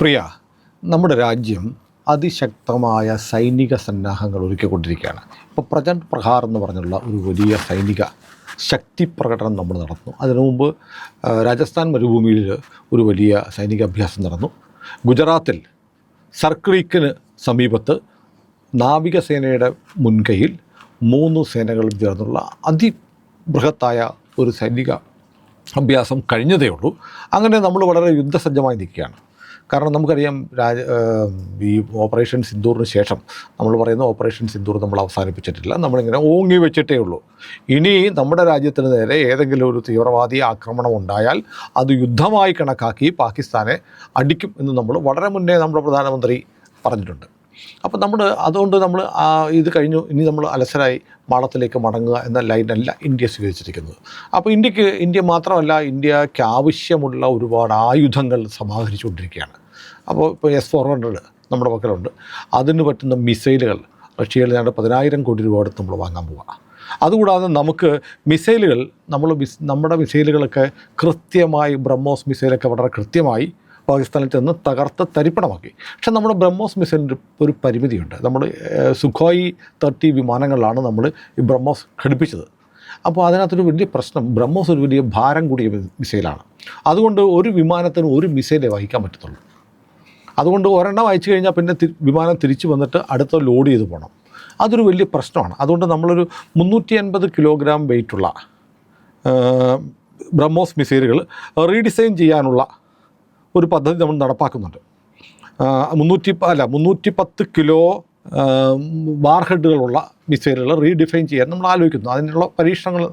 പ്രിയ നമ്മുടെ രാജ്യം അതിശക്തമായ സൈനിക സന്നാഹങ്ങൾ ഒരുക്കിക്കൊണ്ടിരിക്കുകയാണ്. ഇപ്പോൾ പ്രചണ്ഡ് പ്രഹാർ എന്ന് പറഞ്ഞുള്ള ഒരു വലിയ സൈനിക ശക്തി പ്രകടനം നമ്മൾ നടന്നു അതിനു മുമ്പ് രാജസ്ഥാൻ മരുഭൂമിയിൽ ഒരു വലിയ സൈനിക അഭ്യാസം നടന്നു. ഗുജറാത്തിൽ സർക്രീക്കിന് സമീപത്ത് നാവികസേനയുടെ മുൻകൈയിൽ മൂന്ന് സേനകളും ചേർന്നുള്ള അതിബൃഹത്തായ ഒരു സൈനിക അഭ്യാസം കഴിഞ്ഞതേ ഉള്ളൂ അങ്ങനെ നമ്മൾ വളരെ യുദ്ധസജ്ജമായി നിൽക്കുകയാണ്. കാരണം നമുക്കറിയാം രാജ ഈ ഓപ്പറേഷൻ സിന്ദൂറിന് ശേഷം നമ്മൾ പറയുന്ന ഓപ്പറേഷൻ സിന്ദൂർ നമ്മൾ അവസാനിപ്പിച്ചിട്ടില്ല. നമ്മളിങ്ങനെ ഓങ്ങി വെച്ചിട്ടേ ഉള്ളൂ. ഇനി നമ്മുടെ രാജ്യത്തിന് നേരെ ഏതെങ്കിലും ഒരു തീവ്രവാദി ആക്രമണം ഉണ്ടായാൽ അത് യുദ്ധമായി കണക്കാക്കി പാകിസ്ഥാനെ അടിക്കും എന്ന് നമ്മൾ വളരെ മുന്നേ നമ്മുടെ പ്രധാനമന്ത്രി പറഞ്ഞിട്ടുണ്ട്. അപ്പോൾ നമ്മൾ അതുകൊണ്ട് നമ്മൾ ഇത് കഴിഞ്ഞു. ഇനി നമ്മൾ അലസരായി മാളത്തിലേക്ക് മടങ്ങുക എന്ന ലൈനല്ല ഇന്ത്യ സ്വീകരിച്ചിരിക്കുന്നത്. അപ്പോൾ ഇന്ത്യയ്ക്ക് ഇന്ത്യ മാത്രമല്ല ഇന്ത്യയ്ക്ക് ആവശ്യമുള്ള ഒരുപാട് ആയുധങ്ങൾ സമാഹരിച്ചുകൊണ്ടിരിക്കുകയാണ്. അപ്പോൾ ഇപ്പോൾ എസ് ഫോർ ഹൺഡ്രഡ് നമ്മുടെ പക്കലുണ്ട്. അതിന് പറ്റുന്ന മിസൈലുകൾ റഷ്യയിൽ ഞങ്ങളുടെ പതിനായിരം കോടി രൂപ അടുത്ത് നമ്മൾ വാങ്ങാൻ പോവുക അതുകൂടാതെ നമുക്ക് മിസൈലുകൾ നമ്മൾ നമ്മുടെ മിസൈലുകളൊക്കെ കൃത്യമായി ബ്രഹ്മോസ് മിസൈലൊക്കെ വളരെ കൃത്യമായി പാകിസ്ഥാനിൽ ചെന്ന് തകർത്ത് തരിപ്പണമാക്കി. പക്ഷേ നമ്മുടെ ബ്രഹ്മോസ് മിസൈലിന്റെ ഒരു പരിമിതിയുണ്ട്. നമ്മൾ സുഖോയി തേർട്ടി വിമാനങ്ങളിലാണ് നമ്മൾ ഈ ബ്രഹ്മോസ് ഘടിപ്പിച്ചത്. അപ്പോൾ അതിനകത്തൊരു വലിയ പ്രശ്നം ബ്രഹ്മോസ് ഒരു വലിയ ഭാരം കൂടിയ മിസൈലാണ്. അതുകൊണ്ട് ഒരു വിമാനത്തിന് ഒരു മിസൈലേ വഹിക്കാൻ പറ്റത്തുള്ളൂ. അതുകൊണ്ട് ഒരെണ്ണം അയച്ചു കഴിഞ്ഞാൽ പിന്നെ വിമാനം തിരിച്ചു വന്നിട്ട് അടുത്ത ലോഡ് ചെയ്ത് പോകണം. അതൊരു വലിയ പ്രശ്നമാണ്. അതുകൊണ്ട് നമ്മളൊരു മുന്നൂറ്റി അൻപത് കിലോഗ്രാം വെയിറ്റുള്ള ബ്രഹ്മോസ് മിസൈലുകൾ റീഡിസൈൻ ചെയ്യാനുള്ള ഒരു പദ്ധതി നമ്മൾ നടപ്പാക്കുന്നുണ്ട്. മുന്നൂറ്റി അല്ല മുന്നൂറ്റി പത്ത് കിലോ ബാർ ഹെഡുകളുള്ള മിസൈലുകൾ റീഡിഫൈൻ ചെയ്യാൻ നമ്മൾ ആലോചിക്കുന്നു. അതിനുള്ള പരീക്ഷണങ്ങൾ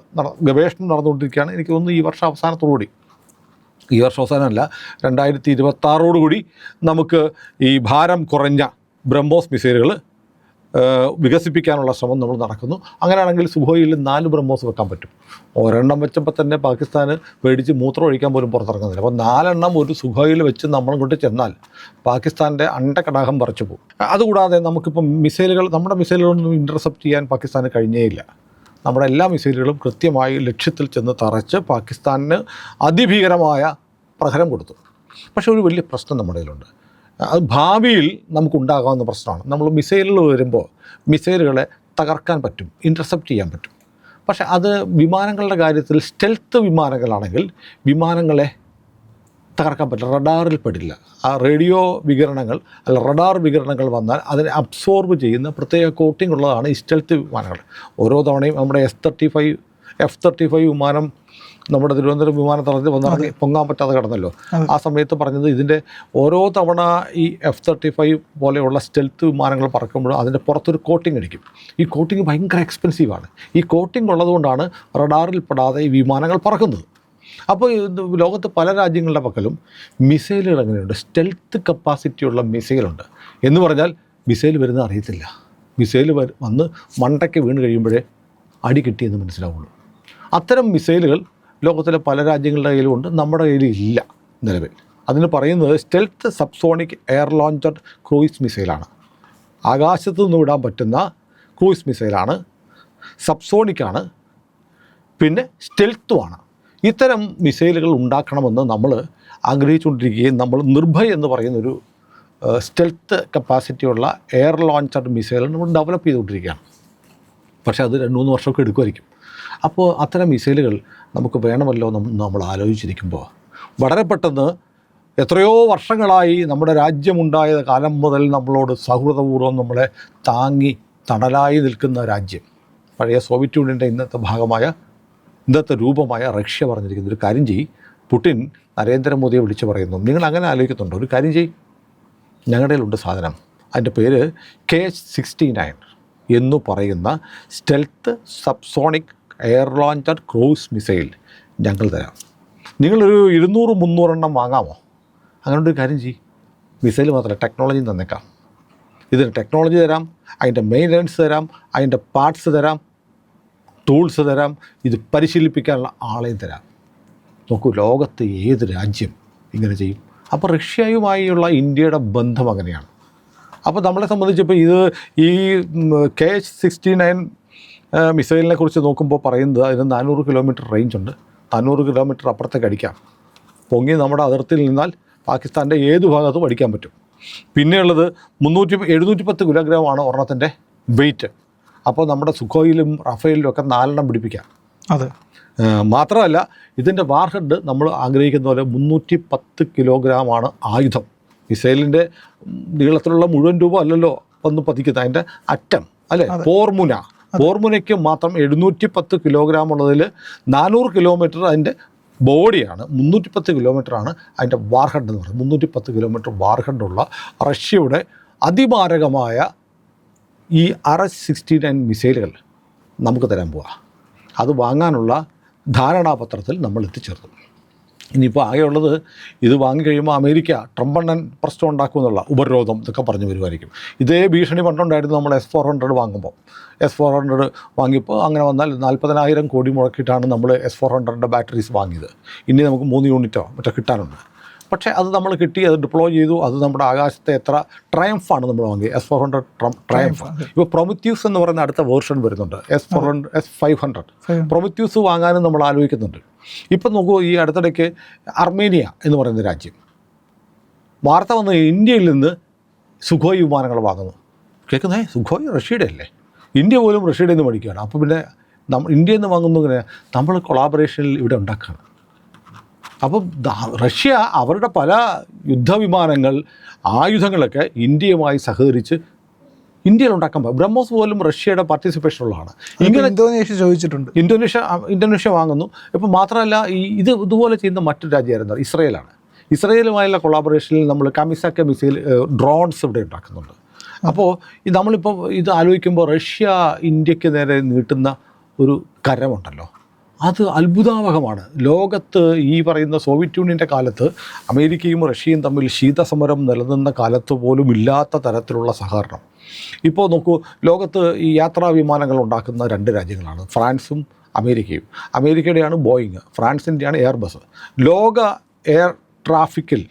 ഗവേഷണം നടന്നുകൊണ്ടിരിക്കുകയാണ്. എനിക്ക് തോന്നുന്നു ഈ വർഷം അവസാനത്തോടുകൂടി. ഈ വർഷം അവസാനമല്ല രണ്ടായിരത്തി ഇരുപത്താറോടുകൂടി നമുക്ക് ഈ ഭാരം കുറഞ്ഞ ബ്രഹ്മോസ് മിസൈലുകൾ വികസിപ്പിക്കാനുള്ള ശ്രമം നമ്മൾ നടക്കുന്നു. അങ്ങനെയാണെങ്കിൽ സുഹോയിൽ നാല് ബ്രഹ്മോസ് വെക്കാൻ പറ്റും. ഒരെണ്ണം വെച്ചപ്പോൾ തന്നെ പാകിസ്ഥാന് പേടിച്ച് മൂത്രം ഒഴിക്കാൻ പോലും പുറത്തിറങ്ങുന്നില്ല. അപ്പോൾ നാലെണ്ണം ഒരു സുഹോയിൽ വെച്ച് നമ്മൾ കൊണ്ട് ചെന്നാൽ പാകിസ്ഥാന്റെ അണ്ടക്കടാഹം പറിച്ചു പോകും. അതുകൂടാതെ നമുക്കിപ്പം മിസൈലുകൾ നമ്മുടെ മിസൈലുകളൊന്നും ഇന്റർസെപ്റ്റ് ചെയ്യാൻ പാകിസ്ഥാന് കഴിഞ്ഞേയില്ല. നമ്മുടെ എല്ലാ മിസൈലുകളും കൃത്യമായി ലക്ഷ്യത്തിൽ ചെന്ന് തറച്ച് പാകിസ്ഥാനിന് അതിഭീകരമായ പ്രഹരം കൊടുത്തു. പക്ഷേ ഒരു വലിയ പ്രശ്നം നമ്മുടെ കയ്യിലുണ്ട്. അത് ഭാവിയിൽ നമുക്കുണ്ടാകാവുന്ന പ്രശ്നമാണ്. നമ്മൾ മിസൈലുകൾ വരുമ്പോൾ മിസൈലുകളെ തകർക്കാൻ പറ്റും ഇന്റർസെപ്റ്റ് ചെയ്യാൻ പറ്റും. പക്ഷേ അത് വിമാനങ്ങളുടെ കാര്യത്തിൽ സ്റ്റെൽത്ത് വിമാനങ്ങളാണെങ്കിൽ വിമാനങ്ങളെ തകർക്കാൻ പറ്റില്ല റഡാറിൽ പെടില്ല. ആ റേഡിയോ വികരണങ്ങൾ അല്ല റഡാർ വികരണങ്ങൾ വന്നാൽ അതിനെ അബ്സോർബ് ചെയ്യുന്ന പ്രത്യേക കോട്ടിംഗ് ഉള്ളതാണ് ഈ സ്റ്റെൽത്ത് വിമാനങ്ങൾ. ഓരോ തവണയും നമ്മുടെ S thirty five F thirty five വിമാനം നമ്മുടെ തിരുവനന്തപുരം വിമാനത്താവളത്തിൽ വന്നിറങ്ങി പൊങ്ങാൻ പറ്റാതെ കിടന്നല്ലോ. ആ സമയത്ത് പറഞ്ഞത് ഇതിന്റെ ഓരോ തവണ ഈ എഫ് തേർട്ടി ഫൈവ് പോലെയുള്ള സ്റ്റെൽത്ത് വിമാനങ്ങൾ പറക്കുമ്പോഴും അതിന്റെ പുറത്തൊരു കോട്ടിംഗ് അടിക്കും. ഈ കോട്ടിംഗ് ഭയങ്കര എക്സ്പെൻസീവാണ് ഈ കോട്ടിംഗ് ഉള്ളതുകൊണ്ടാണ് റഡാറിൽ പെടാതെ ഈ വിമാനങ്ങൾ പറക്കുന്നത്. അപ്പോൾ ലോകത്ത് പല രാജ്യങ്ങളുടെ പക്കലും മിസൈലുകൾ എങ്ങനെയുണ്ട്? സ്റ്റെൽത്ത് കപ്പാസിറ്റിയുള്ള മിസൈലുണ്ട് എന്ന് പറഞ്ഞാൽ മിസൈൽ വരുന്നത് അറിയത്തില്ല. മിസൈൽ വന്ന് മണ്ടയ്ക്ക് വീണ് കഴിയുമ്പോഴേ അടി കിട്ടിയെന്ന് മനസ്സിലാവുള്ളൂ. അത്തരം മിസൈലുകൾ ലോകത്തിലെ പല രാജ്യങ്ങളുടെ കയ്യിലുമുണ്ട്. നമ്മുടെ കയ്യിൽ ഇല്ല നിലവിൽ. അതിന് പറയുന്നത് stealth subsonic air launcher cruise മിസൈലാണ് ആകാശത്ത് നിന്ന് വിടാൻ പറ്റുന്ന ക്രൂയിസ് മിസൈലാണ് സബ്സോണിക്കാണ് പിന്നെ സ്റ്റെൽത്തുമാണ് ഇത്തരം മിസൈലുകൾ ഉണ്ടാക്കണമെന്ന് നമ്മൾ ആഗ്രഹിച്ചുകൊണ്ടിരിക്കുകയും നമ്മൾ നിർഭയ എന്ന് പറയുന്നൊരു സ്റ്റെൽത്ത് കപ്പാസിറ്റിയുള്ള എയർ ലോഞ്ചർ മിസൈൽ നമ്മൾ ഡെവലപ്പ് ചെയ്തുകൊണ്ടിരിക്കുകയാണ്. പക്ഷേ അത് രണ്ട് മൂന്ന് വർഷമൊക്കെ എടുക്കുമായിരിക്കും. അപ്പോൾ അത്തരം മിസൈലുകൾ നമുക്ക് വേണമല്ലോ നമ്മൾ ആലോചിച്ചിരിക്കുമ്പോൾ വളരെ പെട്ടെന്ന് എത്രയോ വർഷങ്ങളായി നമ്മുടെ രാജ്യമുണ്ടായ കാലം മുതൽ നമ്മളോട് സൗഹൃദപൂർവം നമ്മളെ താങ്ങി തണലായി നിൽക്കുന്ന രാജ്യം. പഴയ സോവിയറ്റ് യൂണിയന്റെ ഇന്നത്തെ ഭാഗമായ ഇന്നത്തെ രൂപമായ റഷ്യ പറഞ്ഞിരിക്കുന്ന ഒരു കാര്യം ചെയ് പുടിൻ നരേന്ദ്രമോദിയെ വിളിച്ച് പറയുന്നു. നിങ്ങൾ അങ്ങനെ ആലോചിക്കുന്നുണ്ടോ? ഒരു കാര്യം ചെയ് ഞങ്ങളുടെ ഉണ്ട് സാധനം. അതിന്റെ പേര് കെ എച്ച് സിക്സ്റ്റി നയൻ എന്നു പറയുന്ന stealth subsonic air launcher cruise missile ഞങ്ങൾ തരാം. നിങ്ങളൊരു ഇരുന്നൂറ് മുന്നൂറെണ്ണം വാങ്ങാമോ? അങ്ങനെ ഒരു കാര്യം ചെയ്യും. മിസൈൽ മാത്രമല്ല ടെക്നോളജി തന്നേക്കാം. ഇതിന് ടെക്നോളജി തരാം അതിന്റെ മെയിന്റനൻസ് തരാം അതിന്റെ പാർട്സ് തരാം ടൂൾസ് തരാം ഇത് പരിശീലിപ്പിക്കാനുള്ള ആളെയും തരാം. നോക്കൂ ലോകത്ത് ഏത് രാജ്യം ഇങ്ങനെ ചെയ്യും? അപ്പോൾ റഷ്യയുമായുള്ള ഇന്ത്യയുടെ ബന്ധം അങ്ങനെയാണ്. അപ്പോൾ നമ്മളെ സംബന്ധിച്ചിപ്പോൾ ഇത് ഈ കെ എച്ച് സിക്സ്റ്റി നയൻ മിസൈലിനെ കുറിച്ച് നോക്കുമ്പോൾ പറയുന്നത് അതിന് നാനൂറ് കിലോമീറ്റർ റേഞ്ച് ഉണ്ട് നാനൂറ് കിലോമീറ്റർ അപ്പുറത്തേക്ക് അടിക്കാം. പൊങ്ങി നമ്മുടെ അതിർത്തിയിൽ നിന്നാൽ പാകിസ്ഥാന്റെ ഏത് ഭാഗത്തും അടിക്കാൻ പറ്റും. പിന്നെയുള്ളത് മുന്നൂറ്റി എഴുന്നൂറ്റി പത്ത് കിലോഗ്രാമാണ് ഒരെണ്ണത്തിന്റെ വെയിറ്റ് അപ്പോൾ നമ്മുടെ സുഖോയിലും റഫേലിലും ഒക്കെ നാലെണ്ണം പിടിപ്പിക്കാം. അതെ. മാത്രമല്ല ഇതിന്റെ വാർഹെഡ് നമ്മൾ ആഗ്രഹിക്കുന്ന പോലെ മുന്നൂറ്റി പത്ത് കിലോഗ്രാമാണ് ആയുധം. മിസൈലിന്റെ നീളത്തിലുള്ള മുഴുവൻ രൂപ അല്ലല്ലോ ഒന്ന് പതിക്കുന്നത് അതിന്റെ അറ്റം അല്ലേ? പോർമുന പോർമുനയ്ക്ക് മാത്രം എഴുന്നൂറ്റി പത്ത് കിലോഗ്രാം ഉള്ളതിൽ നാനൂറ് കിലോമീറ്റർ അതിന്റെ ബോഡിയാണ്. മുന്നൂറ്റി പത്ത് കിലോമീറ്ററാണ് അതിന്റെ വാർഹെഡ് എന്ന് പറയുന്നത്. മുന്നൂറ്റി പത്ത് കിലോമീറ്റർ വാർഹണ്ടുള്ള റഷ്യയുടെ അതിമാരകമായ ഈ ആർ എസ് സിക്സ്റ്റി നയൻ മിസൈലുകൾ നമുക്ക് തരാൻ പോവാം. അത് വാങ്ങാനുള്ള ധാരണാപത്രത്തിൽ നമ്മൾ എത്തിച്ചേർന്നു. ഇനിയിപ്പോൾ ആകെയുള്ളത് ഇത് വാങ്ങിക്കഴിയുമ്പോൾ അമേരിക്ക ട്രംപണ്ണൻ പ്രശ്നം ഉണ്ടാക്കുമെന്നുള്ള ഉപരോധം എന്നൊക്കെ പറഞ്ഞു വരുമായിരിക്കും. ഇതേ ഭീഷണി പണ്ടുണ്ടായിരുന്നു നമ്മൾ എസ് ഫോർ ഹൺഡ്രഡ് വാങ്ങുമ്പോൾ എസ് ഫോർ ഹൺഡ്രഡ് വാങ്ങിയപ്പോൾ അങ്ങനെ വന്നാൽ നാൽപ്പതിനായിരം കോടി മുടക്കിയിട്ടാണ് നമ്മൾ എസ് ഫോർ ഹൺഡ്രഡിന്റെ ബാറ്ററീസ് വാങ്ങിയത്. ഇനി നമുക്ക് മൂന്ന് യൂണിറ്റോ മറ്റോ കിട്ടാനുണ്ട്. പക്ഷേ അത് നമ്മൾ കിട്ടി അത് ഡിപ്ലോയ് ചെയ്തു അത് നമ്മുടെ ആകാശത്തെ എത്ര ട്രയംഫാണ് നമ്മൾ വാങ്ങിയത് എസ് ഫോർ ഹൺഡ്രഡ് ട്രയംഫ് ഇപ്പോൾ പ്രൊമിത്യൂസ് എന്ന് പറയുന്ന അടുത്ത വേർഷൻ വരുന്നുണ്ട്. S four hundred S five hundred Prometheus വാങ്ങാനും നമ്മൾ ആലോചിക്കുന്നുണ്ട്. ഇപ്പം നോക്കൂ ഈ അടുത്തിടയ്ക്ക് അർമേനിയ എന്ന് പറയുന്ന രാജ്യം. വാർത്ത വന്ന് ഇന്ത്യയിൽ നിന്ന് സുഖോയ് വിമാനങ്ങൾ വാങ്ങുന്നു. കേൾക്കുന്നേ? സുഖോയ് റഷ്യയുടെ അല്ലേ? ഇന്ത്യ പോലും റഷ്യയുടെ നിന്ന് മേടിക്കുകയാണ്. അപ്പോൾ പിന്നെ നമ്മൾ ഇന്ത്യയിൽ നിന്ന് വാങ്ങുന്നു ഇങ്ങനെ നമ്മൾ കൊളാബറേഷനിൽ ഇവിടെ ഉണ്ടാക്കുകയാണ്. അപ്പം റഷ്യ അവരുടെ പല യുദ്ധവിമാനങ്ങൾ ആയുധങ്ങളൊക്കെ ഇന്ത്യയുമായി സഹകരിച്ച് ഇന്ത്യയിൽ ഉണ്ടാക്കാൻ പറ്റും ബ്രഹ്മോസ് പോലും റഷ്യയുടെ പാർട്ടിസിപ്പേഷൻ ഉള്ളതാണ് ഇങ്ങനെ ഇന്തോനേഷ്യ ചോദിച്ചിട്ടുണ്ട്. ഇന്തോനേഷ്യ ഇന്തോനേഷ്യ വാങ്ങുന്നു. ഇപ്പം മാത്രമല്ല ഈ ഇത് ഇതുപോലെ ചെയ്യുന്ന മറ്റൊരു രാജ്യമായിരുന്നു ഇസ്രയേലാണ്. ഇസ്രയേലുമായുള്ള കൊളാബറേഷനിൽ നമ്മൾ കമിസാക്ക മിസൈൽ ഡ്രോൺസ് ഇവിടെ ഉണ്ടാക്കുന്നുണ്ട്. അപ്പോൾ നമ്മളിപ്പോൾ ഇത് ആലോചിക്കുമ്പോൾ റഷ്യ ഇന്ത്യയ്ക്ക് നേരെ നീട്ടുന്ന ഒരു കരമുണ്ടല്ലോ. അത് അത്ഭുതാവഹമാണ്. ലോകത്ത് ഈ പറയുന്ന സോവിയറ്റ് യൂണിയന്റെ കാലത്ത് അമേരിക്കയും റഷ്യയും തമ്മിൽ ശീതസമരം നിലനിന്ന കാലത്ത് പോലും ഇല്ലാത്ത തരത്തിലുള്ള സഹകരണം. ഇപ്പോൾ നോക്കൂ ലോകത്ത് ഈ യാത്രാ വിമാനങ്ങൾ ഉണ്ടാക്കുന്ന രണ്ട് രാജ്യങ്ങളാണ് ഫ്രാൻസും അമേരിക്കയും. അമേരിക്കയുടെയാണ് ബോയിങ് ഫ്രാൻസിന്റെയാണ് എയർബസ്. ലോക എയർ ട്രാഫിക്കിൽ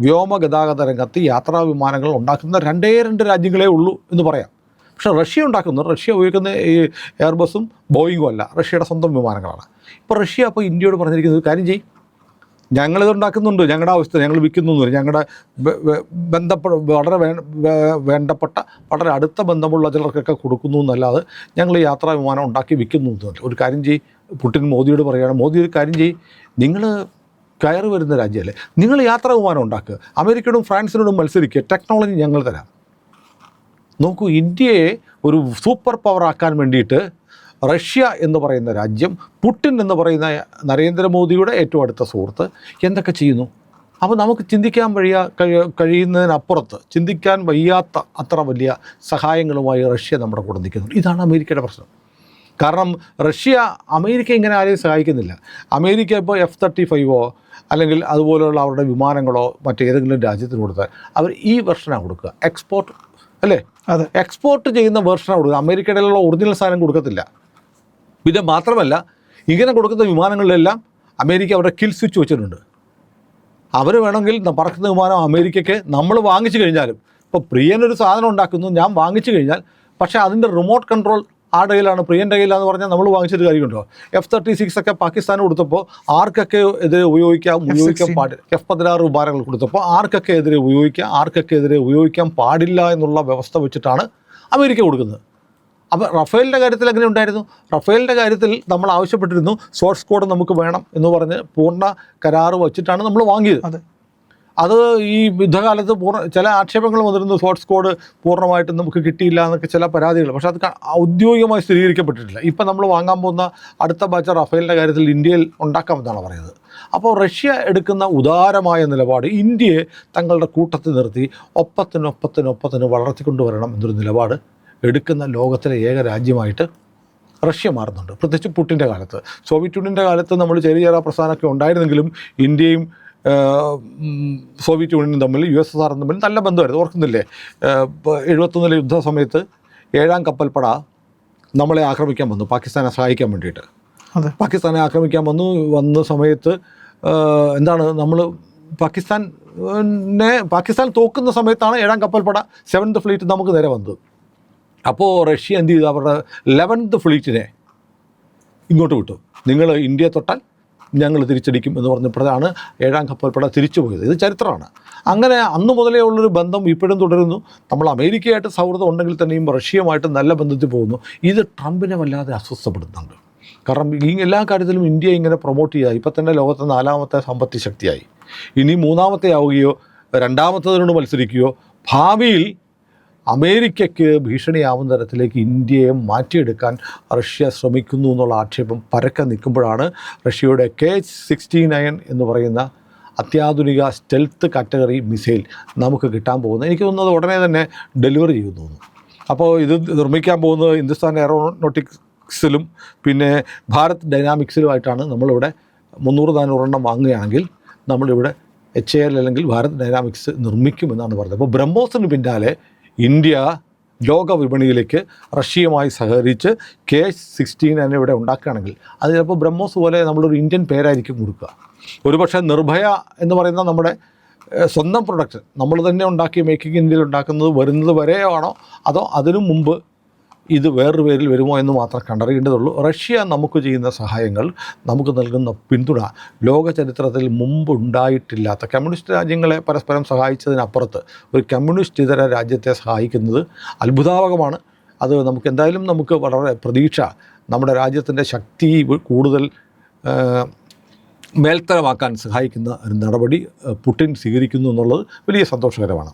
വ്യോമ ഗതാഗത രംഗത്ത് യാത്രാ വിമാനങ്ങൾ ഉണ്ടാക്കുന്ന രണ്ടേ രണ്ട് രാജ്യങ്ങളേ ഉള്ളൂ എന്ന് പറയാം. പക്ഷേ റഷ്യ ഉണ്ടാക്കുന്നത് റഷ്യ ഉപയോഗിക്കുന്ന ഈ എയർബസും ബോയിങ്ങും അല്ല. റഷ്യയുടെ സ്വന്തം വിമാനങ്ങളാണ്. ഇപ്പോൾ റഷ്യ അപ്പോൾ ഇന്ത്യയോട് പറഞ്ഞിരിക്കുന്നത് കാര്യം ചെയ്യും. ഞങ്ങളിത് ഉണ്ടാക്കുന്നുണ്ട്. ഞങ്ങളുടെ അവസ്ഥ ഞങ്ങൾ വിൽക്കുന്നു ഞങ്ങളുടെ ബന്ധപ്പെട്ട വളരെ വേണ്ടപ്പെട്ട വളരെ അടുത്ത ബന്ധമുള്ള ചിലർക്കൊക്കെ കൊടുക്കുന്നു എന്നല്ലാതെ ഞങ്ങൾ യാത്രാ വിമാനം ഉണ്ടാക്കി വിൽക്കുന്നു എന്നല്ല. ഒരു കാര്യം ചെയ്യും. പുടിൻ മോദിയോട് പറയുകയാണ് മോദി ഒരു കാര്യം ചെയ്യും. നിങ്ങൾ കയറി വരുന്ന രാജ്യമല്ലേ നിങ്ങൾ യാത്രാ വിമാനം ഉണ്ടാക്കുക അമേരിക്കയോടും ഫ്രാൻസിനോടും മത്സരിക്കുക ടെക്നോളജി ഞങ്ങൾ തരാം. നോക്കൂ ഇന്ത്യയെ ഒരു സൂപ്പർ പവർ ആക്കാൻ വേണ്ടിയിട്ട് റഷ്യ എന്ന് പറയുന്ന രാജ്യം പുട്ടിൻ എന്ന് പറയുന്ന നരേന്ദ്രമോദിയുടെ ഏറ്റവും അടുത്ത സുഹൃത്ത് എന്തൊക്കെ ചെയ്യുന്നു? അപ്പോൾ നമുക്ക് ചിന്തിക്കാൻ വഴിയ കഴി- കഴിയുന്നതിനപ്പുറത്ത് ചിന്തിക്കാൻ വയ്യാത്ത അത്ര വലിയ സഹായങ്ങളുമായി റഷ്യ നമ്മുടെ കൂടെ നിൽക്കുന്നു ഇതാണ് അമേരിക്കയുടെ പ്രശ്നം. കാരണം റഷ്യ അമേരിക്ക ഇങ്ങനെ ആരെയും സഹായിക്കുന്നില്ല. അമേരിക്ക ഇപ്പോൾ എഫ് തേർട്ടി ഫൈവോ അല്ലെങ്കിൽ അതുപോലെയുള്ള അവരുടെ വിമാനങ്ങളോ മറ്റേതെങ്കിലും രാജ്യത്തിന് കൊടുത്താൽ അവർ ഈ വെർഷനാണ് കൊടുക്കുക. എക്സ്പോർട്ട് അല്ലേ? അതെ. എക്സ്പോർട്ട് ചെയ്യുന്ന വേർഷനാണ് കൊടുക്കുക അമേരിക്കയിലുള്ള ഒറിജിനൽ സാധനം കൊടുക്കത്തില്ല. പിന്നെ മാത്രമല്ല ഇങ്ങനെ കൊടുക്കുന്ന വിമാനങ്ങളിലെല്ലാം അമേരിക്ക അവരുടെ കിൽ സ്വിച്ച് വെച്ചിട്ടുണ്ട്. അവർ വേണമെങ്കിൽ പറക്കുന്ന വിമാനം അമേരിക്കയ്ക്ക് നമ്മൾ വാങ്ങിച്ചു കഴിഞ്ഞാലും ഇപ്പോൾ പ്രിയനൊരു സാധനം ഉണ്ടാക്കുന്നു ഞാൻ വാങ്ങിച്ചു കഴിഞ്ഞാൽ പക്ഷേ അതിന്റെ റിമോട്ട് കൺട്രോൾ ആരുടെ കയ്യിലാണ് പ്രിയന്റെ കയ്യിലാന്ന് പറഞ്ഞാൽ നമ്മൾ വാങ്ങിച്ചൊരു കാര്യമുണ്ടോ? എഫ് തേർട്ടി സിക്സ് ഒക്കെ പാകിസ്ഥാന് കൊടുത്തപ്പോൾ ആർക്കൊക്കെ എതിരെ ഉപയോഗിക്കാം ഉപയോഗിക്കാൻ പാടില്ല എഫ് പതിനാറ് ഉപാരങ്ങൾ കൊടുത്തപ്പോൾ ആർക്കൊക്കെ എതിരെ ഉപയോഗിക്കാം ആർക്കൊക്കെ എതിരെ ഉപയോഗിക്കാൻ പാടില്ല എന്നുള്ള വ്യവസ്ഥ വെച്ചിട്ടാണ് അമേരിക്ക കൊടുക്കുന്നത്. അപ്പോൾ റഫേലിന്റെ കാര്യത്തിൽ എങ്ങനെ ഉണ്ടായിരുന്നു? റഫേലിന്റെ കാര്യത്തിൽ നമ്മൾ ആവശ്യപ്പെട്ടിരുന്നു സോഴ്സ് കോഡ് നമുക്ക് വേണം എന്ന് പറഞ്ഞ് പൂർണ കരാറ് വച്ചിട്ടാണ് നമ്മൾ വാങ്ങിയത്. അതെ ഈ യുദ്ധകാലത്ത് പൂർണ ചില ആക്ഷേപങ്ങൾ വന്നിരുന്നു സ്പോർട്സ് കോഡ് പൂർണമായിട്ടും നമുക്ക് കിട്ടിയില്ല എന്നൊക്കെ ചില പരാതികൾ. പക്ഷെ അത് ഔദ്യോഗികമായി സ്ഥിരീകരിക്കപ്പെട്ടിട്ടില്ല. ഇപ്പം നമ്മൾ വാങ്ങാൻ പോകുന്ന അടുത്ത ബാച്ച് റഫേലിന്റെ കാര്യത്തിൽ ഇന്ത്യയിൽ ഉണ്ടാക്കാമെന്നാണ് പറയുന്നത്. അപ്പോൾ റഷ്യ എടുക്കുന്ന ഉദാരമായ നിലപാട് ഇന്ത്യയെ തങ്ങളുടെ കൂട്ടത്തിൽ നിർത്തി ഒപ്പത്തിനൊപ്പത്തിനൊപ്പത്തിന് വളർത്തിക്കൊണ്ടുവരണം എന്നൊരു നിലപാട് എടുക്കുന്ന ലോകത്തിലെ ഏക രാജ്യമായിട്ട് റഷ്യ മാറുന്നുണ്ട്. പ്രത്യേകിച്ച് പുട്ടിന്റെ കാലത്ത്. സോവിയറ്റ് യൂണിയന്റെ കാലത്ത് നമ്മൾ ചെറിയ ചെറിയ പ്രസ്ഥാനമൊക്കെ ഉണ്ടായിരുന്നെങ്കിലും ഇന്ത്യയും സോവിയറ്റ് യൂണിയനും തമ്മിൽ യു എസ് എസ് ആറും തമ്മിൽ നല്ല ബന്ധമായിരുന്നു. ഓർക്കുന്നില്ലേ? എഴുപത്തൊന്നിലെ യുദ്ധ സമയത്ത് ഏഴാം കപ്പൽപ്പട നമ്മളെ ആക്രമിക്കാൻ വന്നു പാകിസ്ഥാനെ സഹായിക്കാൻ വേണ്ടിയിട്ട്. അതെ. പാകിസ്ഥാനെ ആക്രമിക്കാൻ വന്നു വന്ന സമയത്ത് എന്താണ് നമ്മൾ പാകിസ്ഥാൻ നെ പാകിസ്ഥാൻ തോക്കുന്ന സമയത്താണ് ഏഴാം കപ്പൽപ്പട സെവൻത് ഫ്ലീറ്റ് നമുക്ക് നേരെ വന്നത്. അപ്പോൾ റഷ്യ എന്ത് ചെയ്തു? അവരുടെ ലെവൻത്ത് ഫ്ലീറ്റിനെ ഇങ്ങോട്ട് വിട്ടു. നിങ്ങൾ ഇന്ത്യയെ തൊട്ടാൽ ഞങ്ങൾ തിരിച്ചടിക്കും എന്ന് പറഞ്ഞപ്പോഴാണ് ഏഴാം കപ്പൽപ്പട തിരിച്ചു പോയത്. ഇത് ചരിത്രമാണ്. അങ്ങനെ അന്ന് മുതലേ ഉള്ളൊരു ബന്ധം ഇപ്പോഴും തുടരുന്നു. നമ്മൾ അമേരിക്കയായിട്ട് സൗഹൃദം ഉണ്ടെങ്കിൽ തന്നെയും റഷ്യയുമായിട്ട് നല്ല ബന്ധത്തിൽ പോകുന്നു. ഇത് ട്രംപിനെ വല്ലാതെ അസ്വസ്ഥപ്പെടുന്നുണ്ട് കാരണം ഈ എല്ലാ കാര്യത്തിലും ഇന്ത്യ ഇങ്ങനെ പ്രൊമോട്ട് ചെയ്യുക ഇപ്പം തന്നെ ലോകത്തെ നാലാമത്തെ സമ്പത്തി ശക്തിയായി ഇനി മൂന്നാമത്തെ ആവുകയോ രണ്ടാമത്തതിനോട് മത്സരിക്കുകയോ ഭാവിയിൽ അമേരിക്കയ്ക്ക് ഭീഷണിയാവുന്ന തരത്തിലേക്ക് ഇന്ത്യയെ മാറ്റിയെടുക്കാൻ റഷ്യ ശ്രമിക്കുന്നു എന്നുള്ള ആക്ഷേപം പരക്കെ നിൽക്കുമ്പോഴാണ് റഷ്യയുടെ കെ സിക്സ്റ്റി നയൻ എന്ന് പറയുന്ന അത്യാധുനിക സ്റ്റെൽത്ത് കാറ്റഗറി മിസൈൽ നമുക്ക് കിട്ടാൻ പോകുന്നത്. എനിക്ക് തോന്നുന്നത് ഉടനെ തന്നെ ഡെലിവറി ചെയ്യുമെന്ന് തോന്നുന്നു. അപ്പോൾ ഇത് നിർമ്മിക്കാൻ പോകുന്നത് ഹിന്ദുസ്ഥാൻ എയറോനോട്ടിക്സിലും പിന്നെ ഭാരത് ഡൈനാമിക്സിലുമായിട്ടാണ് നമ്മളിവിടെ മുന്നൂറ് നാനൂറെണ്ണം വാങ്ങുകയാണെങ്കിൽ നമ്മളിവിടെ എച്ച് എൽ അല്ലെങ്കിൽ ഭാരത് ഡൈനാമിക്സ് നിർമ്മിക്കുമെന്നാണ് പറഞ്ഞത്. അപ്പോൾ ബ്രഹ്മോസിന് പിന്നാലെ ഇന്ത്യ ലോക വിപണിയിലേക്ക് റഷ്യയുമായി സഹകരിച്ച് കെ സിക്സ്റ്റീൻ തന്നെ ഇവിടെ ഉണ്ടാക്കുകയാണെങ്കിൽ അത് ചിലപ്പോൾ ബ്രഹ്മോസ് പോലെ നമ്മളൊരു ഇന്ത്യൻ പേരായിരിക്കും കൊടുക്കുക. ഒരുപക്ഷെ നിർഭയ എന്ന് പറയുന്ന നമ്മുടെ സ്വന്തം പ്രൊഡക്റ്റ് നമ്മൾ തന്നെ ഉണ്ടാക്കി മേക്കിംഗ് ഇന്ത്യയിൽ ഉണ്ടാക്കുന്നത് വരുന്നത് വരെയാണോ? അതോ അതിനു മുമ്പ് ഇത് വേറൊരു പേരിൽ വരുമോ എന്ന് മാത്രം കണ്ടറിയേണ്ടതുള്ളൂ. റഷ്യ നമുക്ക് ചെയ്യുന്ന സഹായങ്ങൾ നമുക്ക് നൽകുന്ന പിന്തുണ ലോക ചരിത്രത്തിൽ മുമ്പുണ്ടായിട്ടില്ലാത്ത കമ്മ്യൂണിസ്റ്റ് രാജ്യങ്ങളെ പരസ്പരം സഹായിച്ചതിനപ്പുറത്ത് ഒരു കമ്മ്യൂണിസ്റ്റ് ഇതര രാജ്യത്തെ സഹായിക്കുന്നത് അത്ഭുതാവകമാണ്. അത് നമുക്ക് എന്തായാലും നമുക്ക് വളരെ പ്രതീക്ഷ നമ്മുടെ രാജ്യത്തിന്റെ ശക്തി കൂടുതൽ മേൽത്തരമാക്കാൻ സഹായിക്കുന്ന ഒരു നടപടി പുട്ടിൻ സ്വീകരിക്കുന്നു എന്നുള്ളത് വലിയ സന്തോഷകരമാണ്.